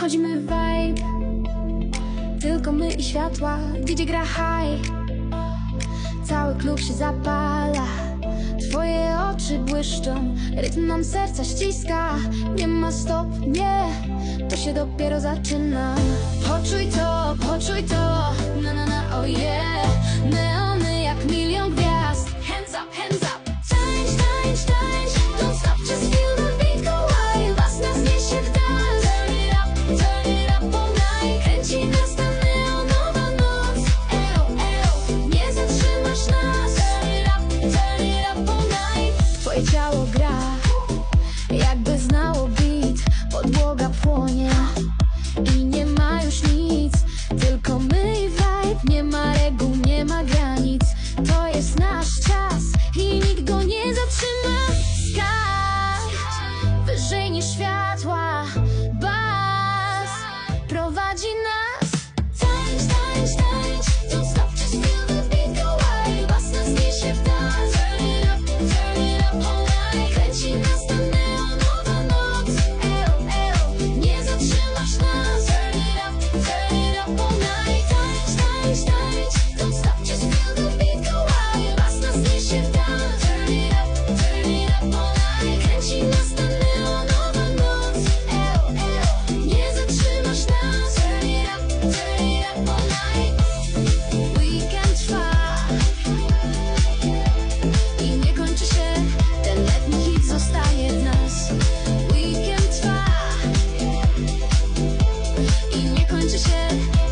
Chodzimy vibe. Tylko my i światła. DJ gra high? Cały klub się zapala. Twoje oczy błyszczą. Rytm nam serca ściska. Nie ma stop, nie. To się dopiero zaczyna. Twoje ciało gra. Jakby znało bit Podłoga płonie. I nie ma już nic Tylko my i vibe. Nie ma reguł, nie ma granic. To jest nasz czas I nikt go nie zatrzyma. Sky Wyżej niż światła Bas. Prowadzi nas Turn it up all night 这些。